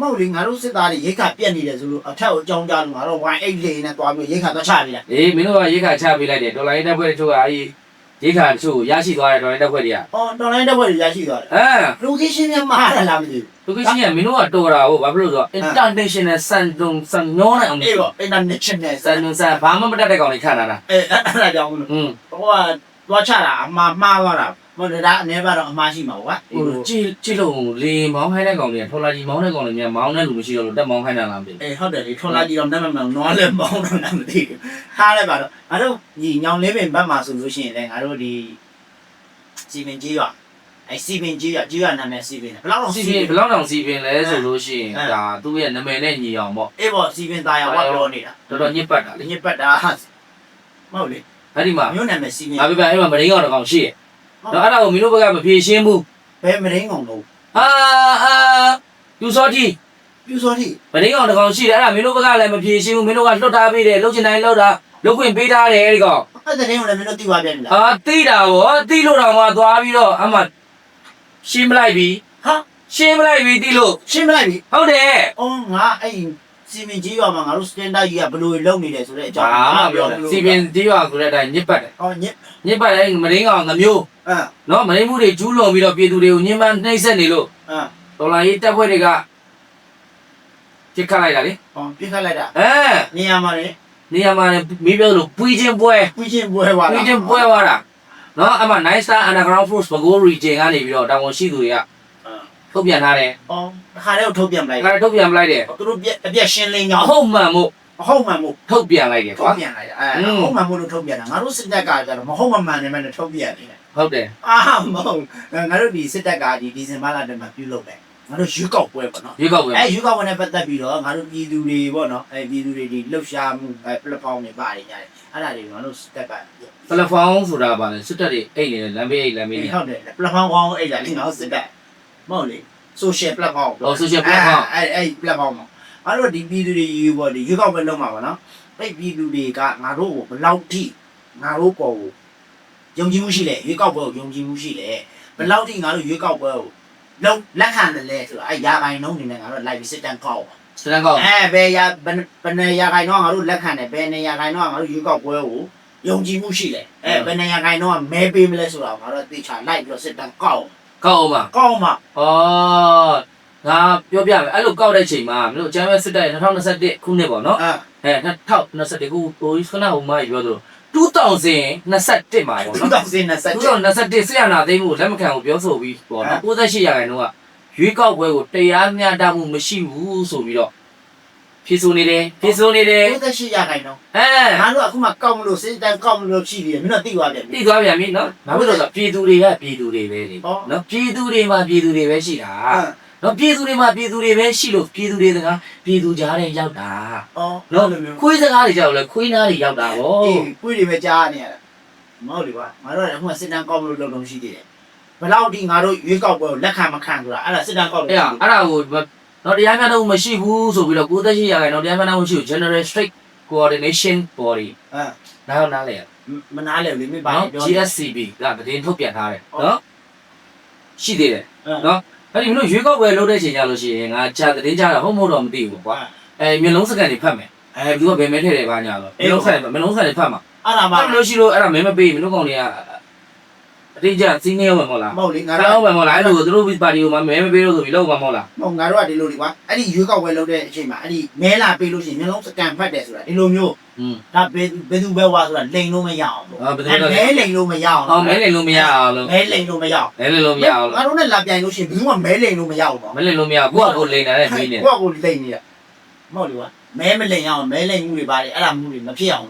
မဟုတ်လေငါတို့စစ်သားတွေရိတ်ခါပြက်နေတယ်ဆိုလို့အထက်ကိုအကြောင်းကြားလို့ငါတို့188နဲ့တွားပြီးရိတ်ခါတော့ချပြီလား
အေးမင်းတို့ကရေးခါချပေးလိုက်တယ်ဒေါ်လာရေးတက်ပွဲတချို့ကအေး ရိခါတချို့ရရှိသွားတဲ့တော်ရင်တက်ခွက်တွေက
အော်တော်လိုင်းတစ်ဝက်ရရှိသွားတယ်
အဲ
location များမှားတယ်လားမသိ
location ကမင်းတို့ကတော်တာဟုတ်ဘာဖြစ်လို့ဆိုတော့ international စံတုံစံညောနိုင်အောင်
ဘူးအေးပေါ့ international
စံတုံစံဘာမှမတတ်တဲ့ကောင်တွေခံတာလား
အဲအဲ့ဒါကြောင့်မလို့
อืม
ဟိုကသွားချတာအမှားမှားသွားတာ မဟုတ်ဒါအနေပါတော့အမှားရှိမှာပေါ့ကွာ
ဟိုကြည့်ကြည့်လို့လေမောင်းခိုင်းတဲ့ကောင်တွေကထော်လာကြီးမောင်းတဲ့ကောင်တွေများမောင်းတဲ့လူမရှိတော့လို့တက်မောင်းခိုင်းတာလားမသိဘူး
အေးဟုတ်တယ်လေထွန်လာကြည့်တော့နတ်မမောင်နွားလည်းမောင်းတော့လည်းမသိဘူးထားလိုက်ပါတော့ငါတို့ညီညောင်လေးပင်ဘက်မှာဆိုလို့ရှိရင်လည်းငါတို့ဒီစီပင်ကြီးရွာအဲစီပင်ကြီးရွာကြီးရွာနာမည်စီပင်ဘယ်လောက်တော့
စီ
စီ
ပ
ပ
င်
င်
ဘယ်လောက်တောင်စီပင်လဲဆိုလို့ရှိရင်
အဲ
ဒါသူ့ရဲ့နာမည်နဲ့ညီအောင်ပေါ့
အေးပေါ့စီပင်သားရွာဝတ်ပြောနေတာ
တော်တော်ညစ်ပတ်တာလေ
ညစ်ပတ်တာမဟုတ်လေ
အဲ့ဒီမှာ
မြို့နာမည်စီပင်
ငါပြပြအဲ့မှာမရင်းကောင်တစ်ကောင်ရှိရဲ့ တော့အဲ့ဒါကိုမင်းတို့ဘက်ကမဖြေရှင်းဘူး
ဘယ်မရင်းကုန်လို့
အာအာယူစောတိ
ပြူစောတိ
မရင်းကောင်တစ်ကောင်ရှိတယ်အဲ့ဒါမင်းတို့ဘက်ကလည်းမဖြေရှင်းဘူးမင်းတို့ကလွတ်ထားပေးတယ်လုတ်ချင်တိုင်းလုတ်တာလုတ်ခွင့်ပေးထားတယ်အဲ့ဒီကောင်
အဲ့တဲ့ရင်ကိုလည်းမင်းတို့တိသွားပြန်ပြီလား
အာတိတာဗောတိလို့တော့မှသွားပြီးတော့အမှရှင်းမလိုက်ပြီ
ဟာ
ရှင်းမလိုက်ပြီတိလို့
ရှင်းမလိုက်ပြီ
ဟုတ်တယ်
အော်ငါအဲ့ စီပင်ကြီးရွာမှာငါတို့စတန်ဒတ်ကြီးကဘယ်လိုလုပ်နေတယ်ဆိုတဲ့အကြောင်း
ဘာမှပြောတယ်စီပင်တီးရွာဆိုတဲ့အတိုင်းညစ်ပတ်တယ်
အော်ညစ်
ညစ်ပတ်တယ်မရင်းကောင်ငမျိုး
အမ်
နော်မရင်းမှုတွေကျူးလွန်ပြီးတော့ပြည်သူတွေကိုညှဉ်းပန်းနှိပ်စက်နေလို့
အမ်
ဒေါ်လာရေးတက်ဖွဲ့တွေကပြစ်ခတ်လိုက်တာလေ
အော်ပြစ်ခတ်လိုက်တာ
အဲ
နေရာမှာလေ
နေရာမှာလည်းမီးပြောလို့ပွီးချင်းပွဲ
ပြချင်းပွဲသွား
ပွီး
တာ
ချင်းပွဲသွားတာနော်အမှ Nice Star Underground Force ဘကို region ကနေပြီးတော့တာဝန်ရှိသူတွေက ထုတ်ပြန်ထားတယ်
အော်ခါလေးကိုထုတ်ပြန်လိုက်
အဲဒါထုတ်ပြန်ပလိုက်တယ်
သူတို့ပြက်အပြက်ရှင်းလင်းကြော
အ
င်း
ဟုတ်မှန်မို့
မဟုတ်မှန်မို့
ထုတ်ပြန်လိုက်တယ်
ထု
ကွာ
တ်ပြန်လိုက်တာအဲဟုတ်မှန်မို့လို့ထုတ်ပြန်တာငါတို့စစ်တပ်ကကြတော့မဟုတ်မမှန်နေမဲ့ထုတ်ပြန်နေတယ်
ဟုတ်တယ်
အာမဟုတ်ငါတို့ဒီစစ်တပ်ကဒီဒီဇင်ဘာလတည်းမှာပြုလုပ်တယ်ငါတို့ရွေးကောက်ပွဲပေါ့နော်
ရွေးကောက်ပွဲ
အဲရွေးကောက်ပွဲနဲ့ပတ်သက်ပြီးတော့ငါတို့ပြည်သူတွေပေါ့နော်အဲပြည်သူတွေဒီလှုပ်ရှားမှုအဲ platform တွေပါတယ်ညာတယ်အဲ့ဒါတွေငါတို့စစ်တပ်က
ပလက်ဖောင်းဆိုတာပါလေစစ်တပ်တွေအိတ်နေတယ်လမ်းဘေးအိတ်လမ်းဘေး
အေး
နေ
ဟုတ်တယ် platform ကောင်းအဲ့ဒါလေးငါတို့စစ်တပ် မဟုတ်လေ social platform
ဟော social platform
အဲ့အဲ့ platform မှာငါတို့ဒီပြည်သူတွေယူပေါ့ဒီရွေးကောက်ပွဲလုပ်မှာပေါ့နော်အဲ့ပြည်သူတွေကငါတို့ကိုဘယ်လောက်ထိငါတို့ပေါ်ကိုယုံကြည်မှုရှိလဲရွေးကောက်ပွဲကိုယုံကြည်မှုရှိလဲဘယ်လောက်ထိငါတို့ရွေးကောက်ပွဲကိုလုံးလက်ခံတယ်လဲဆိုတော့အဲ့ရာဂိုင်နှုန်းနေနဲ့ငါတို့လိုက်ပြီးစစ်တမ်းကောက်
စတန်ကောက်
အဲဘယ်ရာဘယ်ဘယ်နေရာခိုင်တော့ငါတို့လက်ခံတယ်ဘယ်နေရာခိုင်တော့ငါတို့ရွေးကောက်ပွဲကိုယုံကြည်မှုရှိတယ်အဲဘယ်နေရာခိုင်တော့မဲပေးမလဲဆိုတော့ငါတို့တေချာလိုက်ပြီးတော့စစ်တမ်းကောက်
ကောက်အောင်ပါ
ကောက်မှ
ဩငါပြောပြမယ်အဲ့လိုကောက်တဲ့ချိန်မှာမင်းတို့ကျမ်းမဲစစ်တပ်ရဲ့2021ခုနှစ်ပေါ့နော်
အဲ
အဲ2021ခုဟိုခဏဟိုမှပြောသလို2021မှာပေါ့နော်
2027
2021ဆရာနာသိမ်းမှုလက်မခံကိုပြောဆိုပြီးပေါ့နော်68ရာခိုင်နှုန်းကရွေးကောက်ပွဲကိုတရားမျှတမှုမရှိဘူးဆိုပြီးတော့ ဖြေဆိုနေတယ်ဖြေဆိုနေတယ်
98ရာခိုင်တော့
အဲ
ငါတို့အခုမှကောက်မလို့စစ်တမ်းကောက်မလို့ရှိသေးတယ်မင်းတို့သိသွားပြန်ပြီ
ပြီးသွားပြန်ပြီနော်ဘာဖြစ်လို့လဲဆိုတော့ပြည်သူတွေကပြည်သူတွေပဲလေ
ဟော
နော်ပြည်သူတွေမှာပြည်သူတွေပဲရှိတာ
အဲ
နော်ပြည်သူတွေမှာပြည်သူတွေပဲရှိလို့ပြည်သူတွေကပြည်သူကြားထဲရောက်တာ
အော်
နော်
လိုမျိုး
ခွေးစကားတွေကြောက်လဲခွေးနားတွေရောက်တာဗော
အေးပွေးတွေပဲကြားနေရတာမဟုတ်လေကွာငါတို့ကအခုမှစစ်တမ်းကောက်မလို့လုပ်လို့ရှိသေးတယ်ဘယ်လောက်ဒီငါတို့ရွေးကောက်ပွဲကိုလက်ခံမခံဆိုတာအဲ့ဒါစစ်တမ်းကောက်လို့
အဲ့ဒါအဲ့ဒါကို နော်တရားမျှတမှုမရှိဘူးဆိုပြီးတော့98ရာခိုင်နှုန်းတရားမျှတမှုမရှိဘူး General Strike Coordination Body
အဲ
နားရောက်နားလဲရ
မနာလေလေမင်းပါ
နော်
ပြော
GSCB ကသတင်းထုတ်ပြန်ထားတယ်နော်ရှိသေးတယ်
အဲ
နော်အဲ့ဒီမလို့ရွေးကောက်ပွဲလုပ်တဲ့ချိန်ကြလို့ရှိရင်ငါကြာသတင်းကြတာဟုတ်မဟုတ်တော့မသိဘူးကွာအဲမျိုးလုံးစကန်တွေဖတ်မယ်အဲဘယ်သူကဘယ်မဲထည့်တယ်ဘာညာတော့မျိုးလုံးစကန်မျိုးလုံးစကန်တွေဖတ်မှာ
အဲ့ဒါမှ
အဲ့လိုရှိလို့အဲ့ဒါမဲမပေးဘူးမျိုးကောင်တွေကအ တိအကျစီးနေအောင်မဟုတ်လား
မဟုတ်လေငါ
ငါ
တို့
တော့မဟုတ်လားအဲ့လိုသူတို့ပါတီကိုမှမဲမပေးလို့ဆိုပြီးလောက်မှာမဟုတ်လား
မဟုတ်ငါတို့ကဒီလိုဒီကွာအဲ့ဒီရွေးကောက်ပွဲလုပ်တဲ့အချိန်မှာအဲ့ဒီမဲလာပေးလို့ရှိရင်မျိုးလုံးစကန်ဖတ်တယ်ဆိုတာဒီလိုမျိုး
อืม
ဒါဘယ်ဘယ်သူပဲဝါဆိုတာလိန်လို့မရအောင်လို့
အာဘယ်သူလဲ
မဲလိန်လို့မရအောင်
အော်မဲလိမ်လို့မရအောင်လို့
မဲလိန်လို့မရအောင်
မဲလိမ်လို့မရအောင်လို့
ငါတို့နဲ့လာပြိုင်လို့ရှိရင်ဘယ်သူမှမဲလိန်လို့မရအောင်ပေါ့
မဲလိမ်လို့မရဘူးကိုကကိုလိမ်နေတဲ့မင်းနဲ့
ကိုကကိုလိန်နေတာမဟုတ်လေကွာမဲမလိန်အောင်မဲလိန်မှုတွေပါတယ်အဲ့ဒါမှုတွေမဖြစ်အောင်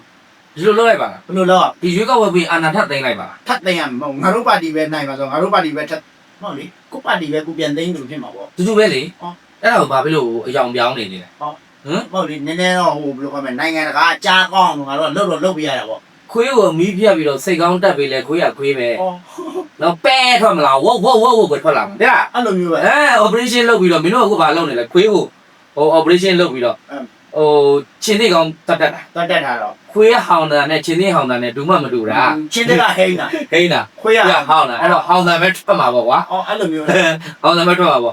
ဒီလိုလုပ်လိုက်ပါလား
ဘယ်လိုလုပ်
ဒီရွေးကောက်ပွဲပြီးအာဏာထပ်သိမ်းလိုက်ပါလား
ထပ်သိမ်းရမဟုတ်ငါတို့ပါတီပဲနိုင်ပါဆိုငါတို့ပါတီပဲထပ်မဟုတ်လေကိုပါတီပဲကိုပြန်သိမ်းလို့ဖြစ်မှာပေါ့
တူတူပဲလေ
ဟော
အဲ့ဒါကိုဘာဖြစ်လို့အယောင်ပြောင်းနေနေလဲ
ဟော
ဟမ်
မဟုတ်လေနည်းနည်းတော့ဟိုဘယ်လိုခေါ်မလဲနိုင်ငံတကာအကြားကောင်းအောင်ငါတို့ကလှုပ်တော့လှုပ်ပြရတာပေါ့
ခွေးကိုမီးပြတ်ပြီးတော့စိတ်ကောင်းတက်ပြီးလဲခွေးရခွေးပဲ
အော်
နော်ပဲထွက်မလားဝုတ်ဝုတ်ဝုတ်ဝုတ်ပဲထွက်လာမှာတဲ့လား
အဲ့လိုမျိုးပဲ
အဲ operation လုပ်ပြီးတော့မင်းတို့ကဘာလုပ်နေလဲခွေးကိုဟို operation လုပ်ပြီးတော့ ဟိုချင်းသေးကောင်တတ်တတ်တာ
တတ်တက်တာတော့
ခွေးဟောင်းတာနဲ့ချင်းသေးဟောင်းတာနဲ့ဒူးမမတူတာ
ချင်းတက်ကဟိန်းတာ
ဟိန်းတာ
ခွေးရ
ခွေးဟောင်းတာအဲ့တော့ဟောင်းတာပဲထွက်မှာပေါ့ကွာ
အော်အဲ့လိုမျိုး
ဟောင်းတာပဲထွက်မှာပေါ့
ဘုံ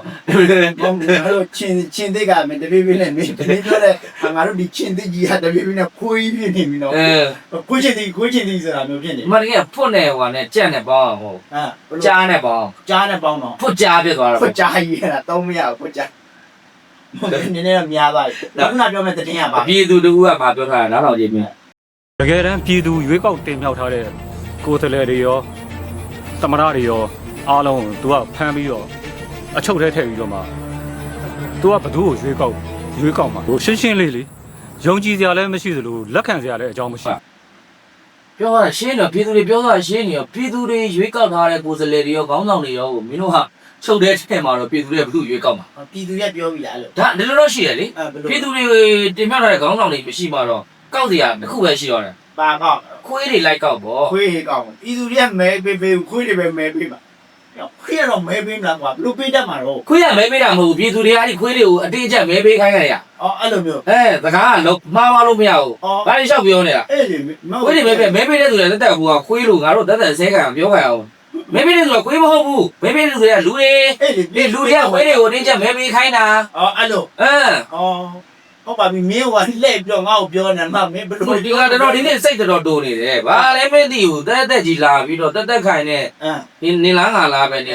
အဲ့လိုချင်းချင်းတက်ကမတပြေးပြေးနဲ့မင်းတပြေးပြောတဲ့ငါတို့ဒီချင်းတက်ကြီးဟာတပြေးပြေးနဲ့ခွေးဖြစ်နေပြီနော်
အဲ
ခွေးချင်းတီခွေးချင်းတီဆိုတာမျိုးဖြစ်နေ
ဒီမှာတကယ်ဖွတ်နေဟိုနဲ့ကြက်နဲ့ပေါင်းဟို
အာ
ကြားနဲ့ပေါင်း
ကြားနဲ့ပေါင်းတော့
ဖွတ်ကြားဖြစ်သွားတာ
ဖွ
ပေါ့
တ်ကြားကြီးရတာသုံးမရဘူးဖွ တ်ကြားနည်းနည်းတော့များသွားပြီခုနပြောမဲ့တည်င်းရပါ
အပြည်သူတူကမှပြောထားတာနားထောင်ကြည့်မြင်
တကယ်တမ်းပြည်သူရွေးကောက်တင်မြှောက်ထားတဲ့ကိုယ်စားလှယ်တွေရောသမရတွေရောအားလုံးကို तू ကဖမ်းပြီးတော့အချုပ်ထဲထည့်ပြီးတော့မှ तू ကဘသူ့ကိုရွေးကောက်ရွေးကောက်မှာဟိုရှင်းရှင်းလေးလေးယုံကြည်စရာလည်းမရှိသလိုလက်ခံစရာလည်းအကြောင်းမရှိ
ပြောတာရှင်းတော့ပြည်သူတွေပြောတာရှင်းနေရောပြည်သူတွေရွေးကောက်ထားတဲ့ကိုယ်စားလှယ်တွေရောခေါင်းဆောင်တွေရောကိုမင်းတို့ဟာ ချုပ်တဲ့ထဲမှာတော့ပြည်သူတွေဘယ်သူရွေးကောက်မှာ
ပြည်သူရက်ပြောပြီလားလို့
ဒါဒီလိုတော့ရှိရလေ
အဲဘယ်လို
ပြည်သူတွေတင်ပြထားတဲ့ခေါင်းဆောင်တွေမရှိမှတော့ကောက်စရာတစ်ခုပဲရှိတော့တယ်
ပါကောက်
ခွေးတွေလိုက်ကောက်ပေါ့
ခွေးကောက်ပြည်သူရက်မဲပေးပေးခွေးတွေပဲမဲပေးပါခွေးကတော့မဲပေးမလားကွာဘလို့ပေးတတ်မှာတော့
ခွေးကမဲပေးတာမဟုတ်ဘူးပြည်သူတွေအဲ့ဒီခွေးတွေကိုအတင်းအကျပ်မဲပေးခိုင်းရရ
အော်အဲ့လိုမျိုး
အဲစကားကလုံးမှားပါလို့မရဘူး
အော်
ဘာလို့လျှောက်ပြောနေတာ
အဲ့လေမ
ခွေးတွေမဲပေးမဲပေးတဲ့သူတွေတက်တက်ဘူးကခွေးလို့ငါတို့တက်တက်ဆဲခံပြောခံအောင် မဲပေးတဲ့သူကခွေးမဟုတ်ဘူးမဲပေးတဲ့သူတွေကလူတွေ
အဲ့လေ
ဒီလူတွေကခွေးတွေကိုအတင်းအကျပ်မဲပေးခိုင်းတာ
အော်အဲ့လို
အဲ
အော်ဟုတ်ပါပြီမင်းကလှည့်ပြောငါ့ကိုပြောနေမှာမင်းဘလို့
ဒီကတော့ဒီနေ့စိတ်တော်တိုးနေတယ်ဘာလည်းမသိဘူးတက်တက်ကြီးလာပြီးတော့တက်တက်ခိုင်နဲ့
အမ်
ဒီနေလားငါလားပဲနေ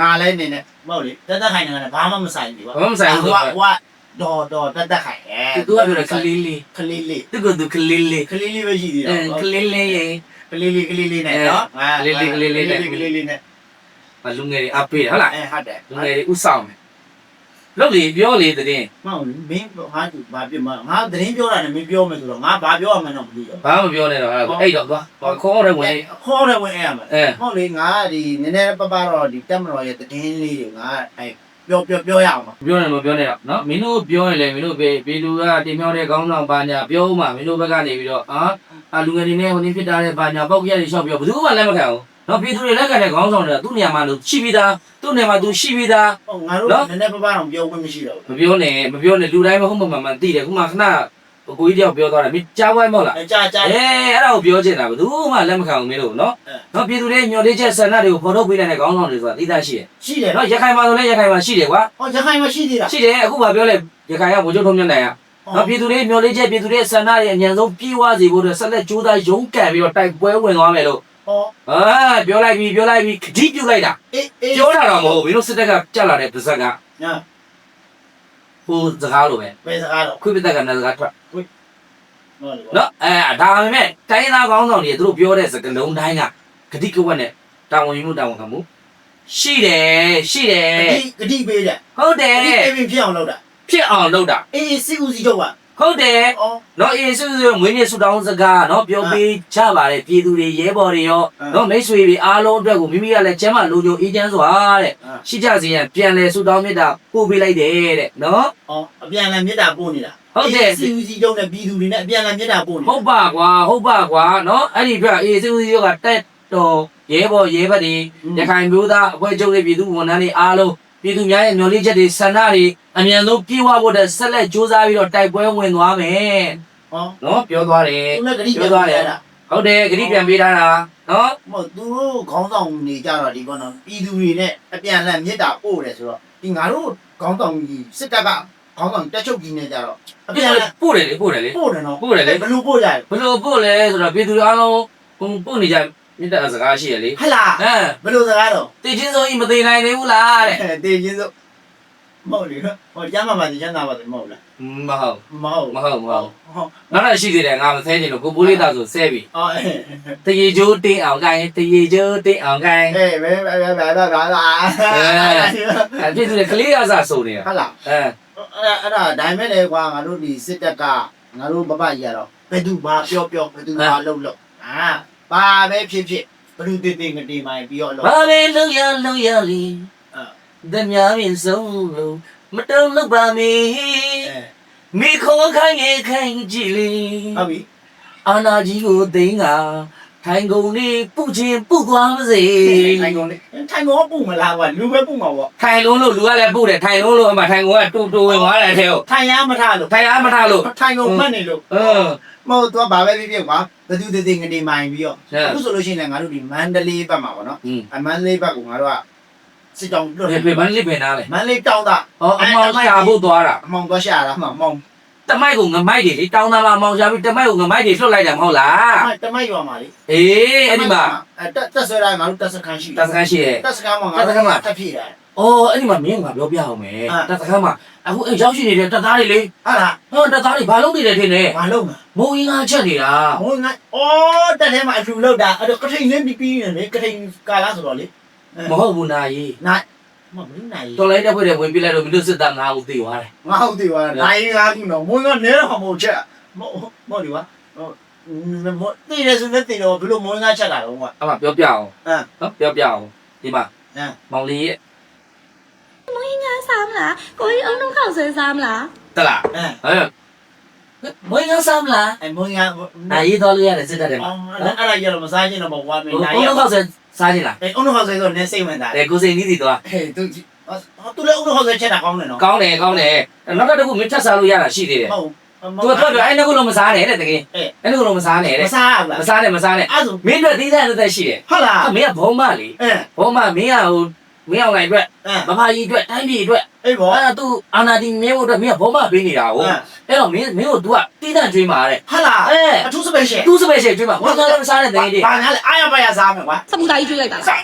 ငါလည်းနေနေမဟုတ်လေတက်တက်ခိုင်နေတယ်ဘာမှမဆိုင်ဘူးကွာ
ဘာမှမဆိုင်ဘူး
ဟိုဟိုတော့တော့တက်တက်ခိုင်အဲ
သူကပြောတယ်ကလေးလေး
ကလေးလေး
သူကသူကလေးလေး
ကလေးလေးပဲရှိသေးတယ်
အဲကလေးလေးရေ
ကလေးလေးကလေးလေးနဲ့နော်
ကလေးလေးကလေးလေးနဲ့
ကလေးလေးနဲ့
လူငယ်တွေအပေးတယ်ဟုတ်လား
အဲဟုတ်တယ်
လူငယ်တွေဥဆောင်မယ်လို့လေပြောလေတဲ့
မဟုတ်မင်းဟာသူဘာပြမငါသတင်းပြောတာနဲ့မင်းပြောမယ်ဆိုတော့ငါဘာပြောရမှန်းတော့မသိဘူး
ဘာမှမပြောနဲ့တော့အဲ့ဒါအဲ့တော့သွားခေါ်ရဲဝင်
ခေါ်တယ်ဝင်အဲ့ရမှာ
အဲ
ဟုတ်လေငါဒီနည်းနည်းပပတော့ဒီတက်မတော်ရဲ့သတင်းလေးတွေငါအဲ ပြောပြောပြောရအောင်ပါ
ပြောနေမပြောနဲ့တော့နော်မင်းတို့ပြောရင်လေမင်းတို့ပဲပြည်သူကတင်မြောက်တဲ့ခေါင်းဆောင်ပါညာပြောမှမင်းတို့ဘက်ကနေပြီးတော့အာအလူငယ်တွေနဲ့ဟိုနေဖြစ်တာတဲ့ပါညာပေါက်ကြရတွေရှောက်ပြောဘယ်သူမှလက်မခံဘူးနော်ပြည်သူတွေလက်ခံတဲ့ခေါင်းဆောင်တွေကသူ့နေရာမှာလို့ရှိပြီးသားသူ့နေရာမှာသူရှိပြီးသား
ဟုတ်ငါတို့နည်းနည်းပပတော့ပြောခွင့်မရှိတော့
မပြောနဲ့မပြောနဲ့လူတိုင်းမဟုတ်မှမှမှန်သိတယ်ခုမှခဏ ကိုကြီးတယောက်ပြောသွားတယ်မင်းကြားဝိုင်းမဟုတ်လား
ဘူးကြာကြာ
အဲအဲ့ဒါကိုပြောချင်တာဘယ်သူမှလက်မခံဘူးမင်းတို့နော်နော်ပြည်သူတွေညှော်လေးချက်ဆန္ဒတွေကိုဖော်ထုတ်ပေးနိုင်တဲ့ခေါင်းဆောင်တွေဆိုတာသိသားရှိတယ်
ရှိတယ်
နော်ရခိုင်မှာဆိုလည်းရခိုင်မှာရှိတယ်ကွာ
ဟောရခိုင်မှာရှိသေးတာ
ရှိတယ်အခုမှပြောလဲရခိုင်ကဗိုလ်ချုပ်ထုံးမြတ်နိုင်ကနော်ပြည်သူတွေညှော်လေးချက်ပြည်သူတွေဆန္ဒတွေအញ្ញံဆုံးပြေးဝစေဖို့အတွက်ဆက်လက်ကြိုးစားရုန်းကန်ပြီးတော့တိုက်ပွဲဝင်သွားမယ်လို့
ဟော
အာပြောလိုက်ပြီပြောလိုက်ပြီခတိပြုတ်လိုက်တာ
အေးအေး
ပြောတာတော့မဟုတ်ဘူးမင်းတို့စစ်တပ်ကကြက်လာတဲ့ပါဇက်က
ညာ
ဟိုစကားလိုပဲ
ဘယ်စကားတော့
ခွေးပတက်ကလည်းစကားထွက်
ဟုတ်လေ
နော်အဲဒါပေမဲ့တိုင်းသားကောင်းဆောင်တွေသူတို့ပြောတဲ့စကားလုံးတိုင်းကဂတိကဝတ်နဲ့တာဝန်ယူမှုတာဝန်ခံမှုရှိတယ်ရှိတယ်
ဂတိဂတိပေးတယ်
ဟုတ်တယ်
ဂတိပေးပြီးဖြစ်အောင်လုပ်တာ
ဖြစ်အောင်လုပ်တာ
အေးစစ်ဦးစီးချုပ်က
ဟုတ်တယ်
အော်
နော်အေးဆူဆူငွေနေဆူတောင်းစကားနော်ပြောပေးချပါတယ်ပြည်သူတွေရဲဘော်တွေရော
အင်း
နော်မိတ်ဆွေတွေအားလုံးအတွက်ကိုမိမိကလည်းကျမ်းမာလူညိုအေးချမ်းစွာတဲ့
အင်း
ရှိကြစေရန်ပြန်လဲဆူတောင်းမြတ်တာပို့ပေးလိုက်တယ်တဲ့နော်
အော်အပြန်အလှန်မြတ်တာပို့နေတာ
ဟုတ်တယ်
စစ်ဦးစီးချုပ်နဲ့ပြည်သူတွေနဲ့အပြန်အလှန်မြတ်တာပို့နေတာ
ဟုတ်ပါကွာဟုတ်ပါကွာနော်အဲ့ဒီပြအေးဆူဆူကတက်တော်ရဲဘော်ရဲဘက်တွေရခိုင်မျိုးသားအဖွဲ့ချုပ်ရဲ့ပြည်သူဝန်ထမ်းတွေအားလုံး ပြည်သူများရဲ့မျှော်လင့်ချက်တွေဆန္ဒတွေအမြန်ဆုံးပြည့်ဝဖို့တဲ့ဆက်လက်စူးစမ်းပြီးတော့တိုက်ပွဲဝင်သွားမယ်
ဟော
နော်ပြောသွားတယ်
သူနဲ့ဂတိပြန်ပေးတာ
ဟုတ်တယ်ဂရိပြန်ပေးထားတာနော်
မဟုတ်သူတို့ခေါင်းဆောင်နေကြတော့ဒီကောနော်ပြည်သူတွေနဲ့အပြန်အလှန်မြတ်တာပို့တယ်ဆိုတော့ဒီငါတို့ခေါင်းဆောင်ကြီးစစ်တပ်ကခေါင်းဆောင်တက်ချုပ်ကြီးနေကြတော့အပြန်အလှန်
ပို့တယ်လေပို့တယ်လေ
ပို့တယ်နော်
ပို့တယ်လေ
ဘယ်လိုပို့ကြလဲ
ဘယ်လိုပို့လဲဆိုတော့ပြည်သူအားလုံးဟိုပို့နေကြ မြစ်တာစကားရှိရလေ
ဟလာ
အဲ
ဘယ်လိုစကားတော့
တည်ချင်းစိုးကြီးမသေးနိုင်သေးဘူးလားတဲ့
တေးချင်းစို့မဟုတ်လေဟောကျမ်းမာပါချမ်းသာပါစေမဟုတ်လား
မဟုတ်
မဟုတ်
မဟုတ်မဟုတ်
ဟုတ်
နောက်တော့ရှိသေးတယ်ငါမဆဲချင်လို့ကိုပိုးလေးသားဆိုဆဲပြီ
အော်အေး
တရေကျိုးတင်းအောင်ကိုင်းတရေကျိုးတင်းအောင်ကိုင်း
အေးဘယ်ဘယ်ဘယ်ဘယ်ဘယ်ဘယ်
အဲပြည်သူတွေကလေးရစားစုံနေတာ
ဟုတ်လား
အဲ
အဲ့အဲ့ဒါဒါပေမဲ့လေကွာငါတို့ဒီစစ်တပ်ကငါတို့ဘဘကြီးရတော့ဘယ်သူဘာပြောပြောဘယ်သူဘာလုပ်လို့အာ ဘာပဲဖြစ်ဖြစ်ဘလူတေးတေးငတေးမိုင်းပြီးတော့လို့
ဘာပဲလုံရလုံရလီ
အဲ
တမများရင်ဆုံးလို့မတုံးလို့ပါမီ
အဲ
မိခေါ်ခိုင်းရင်ခိုင်းကြည့်လေ
ဟုတ်ပြီ
အာနာကြီးကိုသိန်းက ထိုင်ကုန်လေးပုတ်ချင်းပုတ်သွားပါစေ
ထိုင်ကုန်လေးထိုင်ကောပူမလားကွာလူပဲပူမှာပေါ့
ထိုင်လုံးလို့လူကလည်းပုတ်တယ်ထိုင်လုံးလို့အမှထိုင်ကုန်ကတူတူဝင်သွားတယ်ထဲကို
ထိုင်ရမထားလို့
ထိုင်အားမထားလို့
ထိုင်ကောမှတ်နေလို့
အင်း
မဟုတ်တော့ဘာပဲဖြစ်ဖြစ်ကွာဘသူတည်ငနေမိုင်ပြီးတော့
ဟဲ့
အခုဆိုလို့ရှိရင်လည်းငါတို့ဒီမန္တလေးဘက်မှာပေါ့နော်
อืม
အမန္တလေးဘက်ကငါတို့ကစစ်တောင်လွတ်
ဘယ်ဘယ်မလေးပင်သားလဲ
မန္တလေးတောင်းတာ
ဟောအမောင်ရှာဖို့သွားတာ
အမောင်တော့ရှာတာမှမောင်
တမိုက်ကိုငမိုက်တွေလေတောင်းသားမအမောင်ရှာပြီးတမိုက်ကိုငမိုက်တွေလွတ်လိုက်တာမဟုတ်လား
တမိုက်ရွာမှာလေ
အေးအဲ့ဒီမှာ
အဲတက်တက်ဆွဲတိုင်းငါတို့တက်စခန်းရှိ
တသခန်းရှိရဲ့
တက်စခန်းမှာငါ
တက်စခန်းမှာ
တက်ဖြည့်တယ်
အော်အဲ့ဒီမှာမင်းကပြောပြအောင်မယ်
အာ
တသခန်းမှာအခုအဲ့ရောက်ရှိနေတဲ့တပ်သားတွေလေ
ဟာလား
ဟောတပ်သားတွေဘာလုပ်နေတယ်ထင်တယ်
မလုံးမှာ
မုံရင်းကားချက်နေတာ
မဟုတ်ငါအော်တက်ထဲမှာအထူလောက်တာအဲ့တော့ကထိန်လေးပြီးပြီးနေလေကထိန်ကာလာဆိုတော့လေ
မဟုတ်ဘူးနာကြီး
နိုင် မမင်းနိုင်
တော်လိုက်တဲ့ဖွဲ့တွေဝင်ပြလိုက်တော့မင်းတို့စစ်သားငါ့ကိုသိသွားတယ်
ငါဟုတ်တယ်ကွာနိုင်ငါကူနော်မွန်းကနေတော့မဟုတ်ချက်မဟုတ်မဟုတ်ဒီကွာဟိုမတည်ရစနေတည်တော့ဘလို့မွန်းငါချက်တာတော့ကွာ
အမှပြောပြအောင်
အမ်
နော်ပြောပြအောင်ဒီမှာ
အမ်
မောင်လေးရဲ့
စားမလားကိုကြီးအုံနှုတ်ခောက်ဆွဲစားမလား
တလား
အမ်
ဟဲ့မွေးရစမ်းလား
အဲမွန်းငါ
နာရီတော်လေးရတယ်စစ်တပ်တယ်မှာ
အဲ့အဲ့ဒါရတော့မစားချင်းတော့မကွာမင်း
ဘုံ
နိုင်
ဘုံ
ရ
တော့ဆက် စားနေလား
အဲအုံတော့ဆိုတော့နည်းစိတ်ဝင်တာ
အဲကိုစိန်နီးစီသွား
ဟဲ့သူသူလည်းအုံတော့ဆိုချက်တာကောင်းတယ်နော်
ကောင်းတယ်ကောင်းတယ်နောက်တစ်ခုမင်းထပ်စားလို့ရတာရှိသေးတယ်
ဟုတ်
သူကထွက်ပြအဲ့နှစ်ခုလုံးမစားနဲ့တဲ့တကယ်အဲ့နှစ်ခုလုံးမစားနဲ့
မ
တဲ့
စားဘူးလား
မစားနဲ့မစားနဲ့
အဲ့ဆို
မင်းတို့သီးသန့်သက်ရှိတယ်
ဟုတ်လား
အမင်းကဘုံမလေ
အဲ
ဘုံမမင်းကဟို မင်းအောင်လိုက်အတွက်
အဲ
မဖာကြီးအတွက်တိုင်းပြည်အတွက်
အေးဘော
အဲ့ဒါသူအာနာတီမြဲဖို့အတွက်မင်းကဘုံမပေးနေတာကိုအဲ့တော့မင်းမင်းကို तू ကသီးသန့်ကျွေးမှာတဲ့
ဟုတ်လား
အဲ
အထူးစပယ်ရှယ်
သူ့စပယ်ရှယ်ကျွေးမှာဘာသာလည်းမစားနဲ့တကယ်ကြီး
ဘာညာလဲအားရပါရစားမယ်ကွာ
စပူတာကြီးကျွေးလိုက်တာလားဟမ်